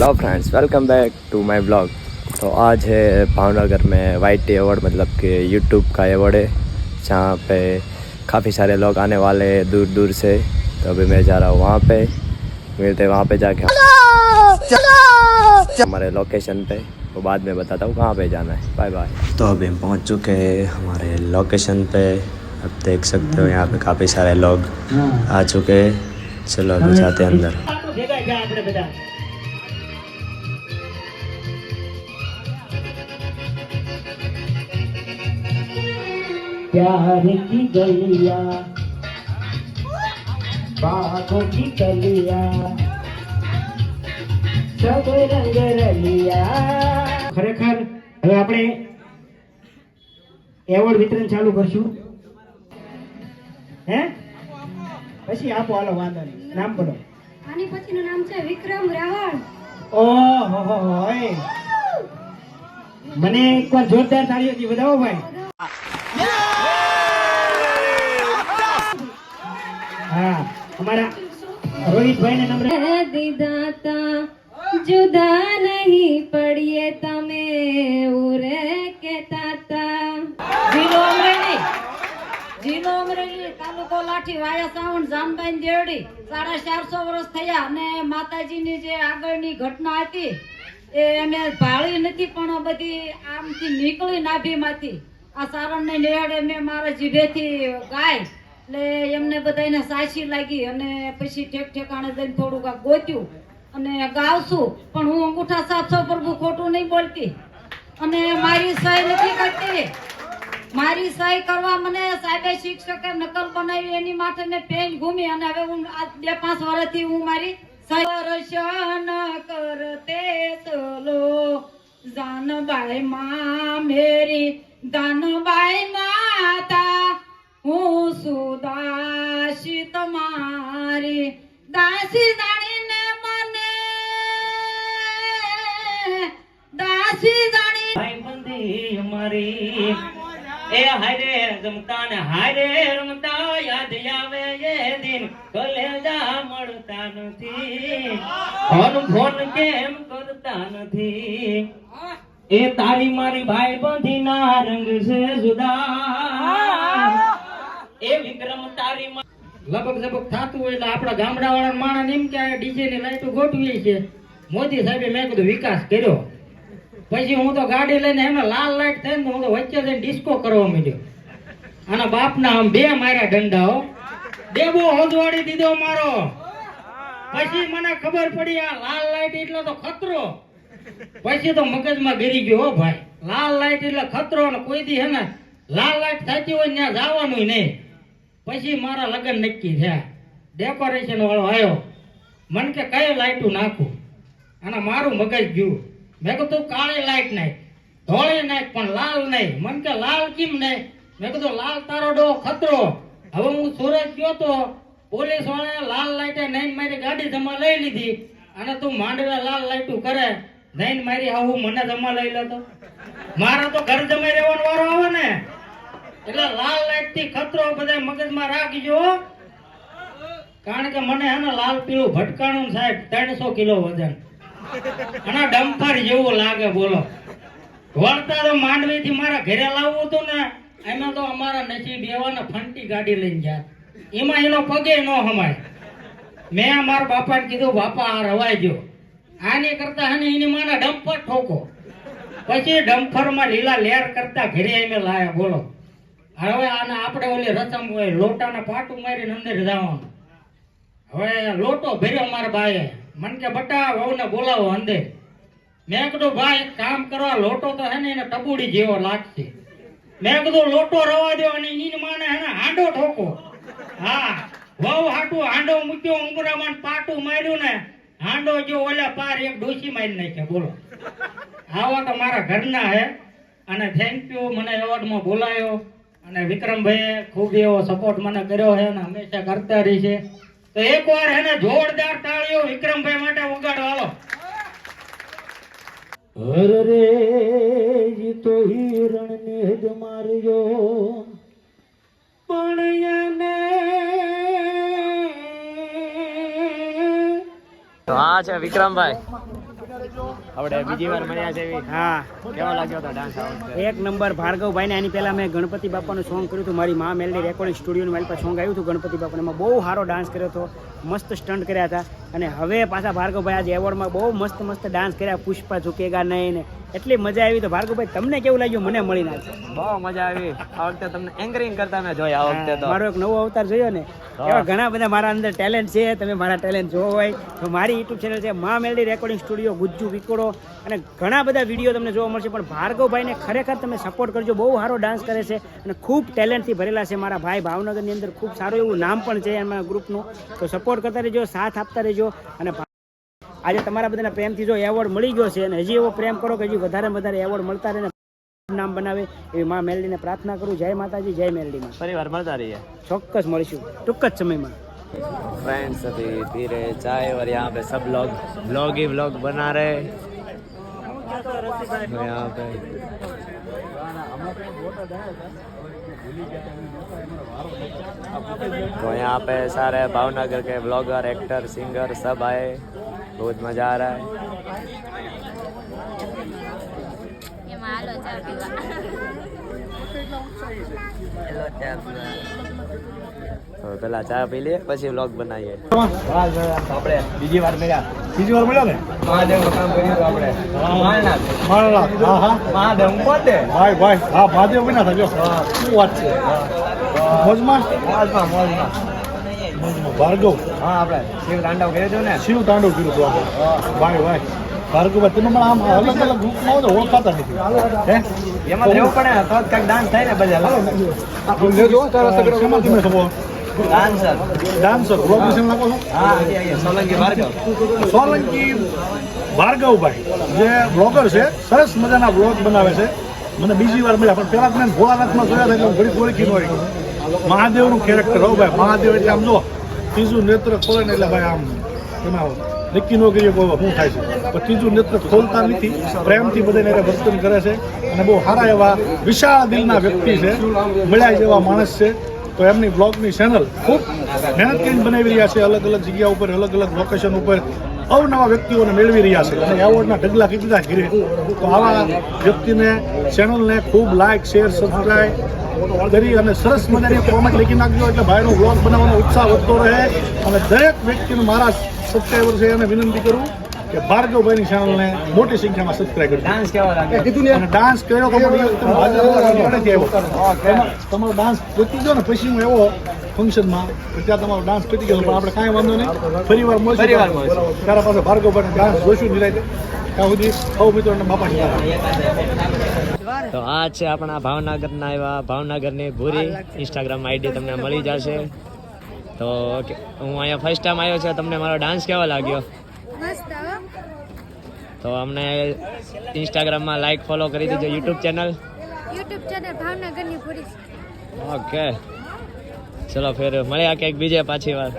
Hello friends welcome back to my blog तो आज है भावनगर में वाइट टी अवार्ड मतलब कि यूट्यूब का अवार्ड है जहाँ पे काफ़ी सारे लोग आने वाले हैं दूर दूर से। तो अभी मैं जा रहा हूँ वहाँ पे। मिलते हैं वहाँ पे जाके। हमारे लोकेशन पे। वो बाद में बताता हूँ कहाँ पे जाना है। बाय बाय तो अभी हम पहुँच चुके हैं हमारे लोकेशन पे। अब देख सकते हो यहाँ पे काफ़ी सारे लोग आ चुके हैं। चलो अभी जाते हैं अंदर। प्यार की गलिया बागों की कलिया सब रंग रलिया ખરેખર હવે આપણે એવોર્ડ વિતરણ ચાલુ કરશું હે પછી આપો હાલો વાંધો નહીં નામ બોલો આની પછીનું નામ છે વિક્રમ રાવળ ઓહો હો હો ઓય. મને એકવાર જોરદાર તાળીઓથી વધાવો ભાઈ હા અમારા રોહિતભાઈ ને નમ્ર દીદાતા જુદા નહીં પડીએ તમે ઉરે કે તાતા જીનો અમરેલી જીનો અમરેલી તાલુકો લાઠી વાયા સાવણ જામબાઈ દેવડી સાડા ચારસો વર્ષ થયા અને માતાજીની જે આગળની ઘટના હતી એ અમે ભાળી નથી પણ બધી આમથી નીકળી નાભીમાંથી. આ સારણને નિહાળે મેં મારા જીભેથી ગાય એટલે એમને બધાને સાચી લાગી અને પછી ઠેક ઠેકાણે જઈને થોડુંક આ ગોત્યું અને ગાવશું, પણ હું અંગૂઠા સાતસો પ્રભુ ખોટું નહીં બોલતી. અને મારી સહી નથી કરતી. મારી સહી કરવા મને સાહેબે શિક્ષકે નકલ બનાવી, એની માટે મેં પેન ઘૂમી અને હવે હું આ બે પાંચ વર્ષથી હું મારી દર્શન કરતે ચલો. જાનબાઈ માં મેરી દાનબાઈ માતા દાસી જાણીને મને દાસી જાણી ભાઈબંધી અમારી. એ હારે જમતા ને હારે રમતા યાદ આવે એ દિન. કલેજા મળતા નથી. ફોન ફોન કેમ કરતા નથી? એ તારી મારી ભાઈબંધી ના રંગ છે જુદા. એ વિક્રમ તારી મા- લગભગ થતું હોય એટલે આપણા ગામડા વાળા માણસ એમ કે ડીજે ની લાઈટો ગોઠવી છે મોદી સાહેબે મેં કીધું, વિકાસ કર્યો. પછી હું તો ગાડી લઈને એમને લાલ લાઈટ થઈને હું તો વચ્ચે જઈને ડિસ્કો કરવા માંડ્યો. આના બાપના આમ બે માર્યા ડંડાઓ દેવો હોદવાડી દીધો મારો. પછી મને ખબર પડી આ લાલ લાઈટ એટલો તો ખતરો. પછી તો મગજમાં ગરી ગયો ભાઈ. લાલ લાઈટ એટલે ખતરો ને કોઈ દી હે ને, લાલ લાઈટ થતી હોય ત્યાં જવાનું નહીં. પછી મારા લગ્ન નક્કી થયા. ડેકોરેશન વાળો આવ્યો. મને કે કઈ લાઈટું નાખું? અને મારું મગજ ગયું. મેં કીધું કાળી લાઈટ નાખ. ધોળી નાખ, પણ લાલ નહીં. મને કે, લાલ કેમ નહીં? મેં કીધું, લાલ તારો ડો ખતરો. હવે હું સુરત ગયો તો પોલીસ વાળાએ લાલ લાઈટે નહીં મારી ગાડી જમા લઈ લીધી. અને તું માંડવે લાલ લાઈટું કરે. નહીં મારી આવું મને જમા લઈ લેતો. મારા તો ઘર જમાઈ રહેવાનો વારો આવે ને. એટલે લાલ લાઈટથી ખતરો બધા મગજમાં રાખજો. કારણ કે મને હે લાલ પીળું ભટકાણું સાહેબ ત્રણસો કિલો વજન. અને ડમ્પર જેવું લાગે, બોલો. વળતા તો માંડવી થી મારા ઘરે લાવવું હતું ને, એમાં તો અમારા નસીબ એવા ને ફંટી ગાડી લઈને જાય એમાં એનો પગે ન હમાય. મેં મારા બાપાને કીધું, બાપા, આ રવાઈ ગયો આની કરતા હે એની માના ડમ્પર ઠોકો. પછી ડમ્પરમાં લીલા લેર કરતા ઘરે એમ લાયા, બોલો. હવે આને આપણે ઓલી રસમ હોય, લોટાને પાટું મારીને અંદર જવાનું. હવે લોટો ભર્યો મારા બાએ મન કે, બટા, વહુને બોલાવો અંદર. મેં કીધું, ભાઈ, એક કામ કરવા, લોટો તો હે ને એને ટબુડી જેવો લાગશે. મેં કીધું, લોટો રવા દો અને ઈન માને હે હાંડો ઠોકો. હા, વહુ હાટું હાંડો મૂક્યો ઉંબરામાં પાટું માર્યું ને, હાંડો જો ઓલા પાર એક ડોસી મારી નાખ્યા. બોલો. આવા તો મારા ઘરના હે. અને થેન્ક યુ મને એવોર્ડમાં બોલાયો. અને વિક્રમભાઈએ ખૂબ એવો સપોર્ટ મને કર્યો છે અને હંમેશા કરતા રહી છે. તો એકવાર એને જોરદાર તાળીઓ વિક્રમભાઈ માટે ઉગાડવાલો હાલો. હર રે ઈ તો હિરણ ને જ માર્યો. પણ એને તો આ છે વિક્રમભાઈ. આપણે બીજી વાર મળ્યા છે હા. કેવો લાગ્યો હતો ડાન્સ એક નંબર ભાર્ગવભાઈ ને આની પહેલા મેં ગણપતિ બાપાનું સોંગ કર્યું હતું. મારી મા મેલડી રેકોર્ડિંગ સ્ટુડિયોનું મારી પાસે સોંગ આવ્યું હતું ગણપતિ બાપાને. એમાં બહુ સારો ડાન્સ કર્યો હતો. મસ્ત સ્ટન્ટ કર્યા હતા. અને હવે પાછા ભાર્ગવભાઈ આજે એવોર્ડમાં બહુ મસ્ત મસ્ત ડાન્સ કર્યા. પુષ્પા ઝુકેગા નહીં ને એટલી મજા આવી તો ભાર્ગવભાઈ તમને કેવું લાગ્યું? મને મળી નાખે બહુ મજા આવી. આ વખતે તમને એન્કરિંગ કરતા મેં જોયા આ વખતે તો. મારો એક નવો અવતાર જોયો ને એવા ઘણા બધા મારા અંદર ટેલેન્ટ છે તમે મારા ટેલેન્ટ જોવો હોય. તો મારી યુટ્યુબ ચેનલ છે મા મેલડી રેકોર્ડિંગ સ્ટુડિયો ગુજ્જુ વિકોડો. અને ઘણા બધા વીડિયો તમને જોવા મળશે પણ ભાર્ગવભાઈને ખરેખર તમે સપોર્ટ કરજો. બહુ સારો ડાન્સ કરે છે અને ખૂબ ટેલેન્ટથી ભરેલા છે મારા ભાઈ ભાવનગરની અંદર. ખૂબ સારું એવું નામ પણ છે એમાં ગ્રુપનું તો સપોર્ટ કરતા રહેજો સાથ આપતા રહેજો અને આજે તમારા બધાના પ્રેમથી જો એવોર્ડ મળી ગયો છે અને હજી એવો પ્રેમ કરો કે હજી વધારે ને વધારે એવોર્ડ મળતા રહે ને નામ બનાવે એવી મા મેલડીને પ્રાર્થના કરું જય માતાજી જય મેલડીમાં પરિવાર મળતા રહીએ ચોક્કસ મળીશું ટૂંક જ સમયમાં फ्रेंड्स अभी पी रहे चाय और यहाँ पे सब लोग ब्लॉग ही ब्लॉग बना रहे तो यहाँ पे तो यहाँ पे सारे भावनगर के ब्लॉगर एक्टर सिंगर सब आए बहुत मजा आ रहा है તો પેલા ચા પી લઈએ પછી વ્લોગ બનાવીએ આપણે બીજી વાર મળ્યા બીજી વાર મળ્યા ને મહાદેવ નું કામ કર્યું હતું આપણે માળનાથ મારા હા હા મહાદેવ હું પોતે ભાઈ ભાઈ હા મહાદેવ વિના થયો શું વાત છે મોજમાં મોજમાં મોજમાં મોજમાં ભાર્ગવ. હા આપણે શિવ તાંડવ કર્યું છે ને? શિવ તાંડવ કર્યું હતું આપણે. ભાઈ ભાઈ. ભાર્ગવ ભાઈ તમે પણ આમ અલગ અલગ ગ્રુપમાં હોય ઓળખાતા નથી. હે? એમાં રહેવું પડે ને તો કંઈક ડાન્સ થાય ને બધા જો તારા શેમાં તમે ખબર? ડાન્સર ડાન્સર છો? હા સોલંકી ભાર્ગવ. સોલંકી ભાર્ગવભાઈ જે બ્લોગર છે સરસ મજાના બ્લોગ બનાવે છે. મને બીજી વાર મળ્યા પણ પેલા મેં ભોળાનાથમાં જોયા હતા એટલે ઘડી ઓળખી ન હોય. મહાદેવનું કેરેક્ટર હો ભાઈ. મહાદેવ એટલે આમ જો ત્રીજું નેત્ર ખોલે ને એટલે ભાઈ આમ એમાં નક્કી ન કરીએ કોઈ શું થાય છે? પણ ત્રીજું નેત્ર ખોલતા નથી, પ્રેમથી બધાને એને વર્તન કરે છે અને બહુ સારા એવા વિશાળ દિલના વ્યક્તિ છે, મળ્યા જેવા માણસ છે. તો એમની બ્લોગની ચેનલ ખૂબ મહેનત કરીને બનાવી રહ્યા છે, અલગ અલગ જગ્યા ઉપર, અલગ અલગ લોકેશન ઉપર અવનવા વ્યક્તિઓને મેળવી રહ્યા છે. અને એવોર્ડના ઢગલા કીધા ઘીરે. તો આવા વ્યક્તિને ચેનલને ખૂબ લાઇક શેર સબસ્ક્રાઈબ કરી અને સરસ મજાની કોમેન્ટ લખી નાખજો એટલે ભાઈનો વ્લોગ બનાવવાનો ઉત્સાહ વધતો રહે. અને દરેક વ્યક્તિને મારા સબસ્ક્રાઈબર છે એને વિનંતી કરું કે ભાર્ગવભાઈની ચેનલને મોટી સંખ્યામાં સબસ્ક્રાઈબ કરજો ડાન્સ કેવા લાગે અને ડાન્સ કર્યો તમારો ડાન્સ પતી ગયો ને પછી હું એવો ફંક્શનમાં ત્યાં તમારો ડાન્સ પતી ગયો પણ આપણે કાંઈ વાંધો નહીં. ફરી વાર મળશે. તારા પાસે ભાર્ગવભાઈ ડાન્સ જોઈશું નિરાયતે. ત્યાં સુધી સૌ મિત્રોને બાપા. તો આ છે આપણા ભાવનગરના એવા ભાવનગરની ભૂરી ઇન્સ્ટાગ્રામ આઈડી તમને મળી જશે. તો ઓકે હું અહીંયા ફર્સ્ટ ટાઈમ આવ્યો છું તમને મારો ડાન્સ કેવો લાગ્યો? તો અમને ઇન્સ્ટાગ્રામમાં લાઈક ફોલો કરી દેજો યુટ્યુબ ચેનલ યુટ્યુબ ચેનલ ભાવનગરની ભૂરી. ઓકે ચલો ફેર મળ્યા ક્યાંક બીજે પાછી વાર.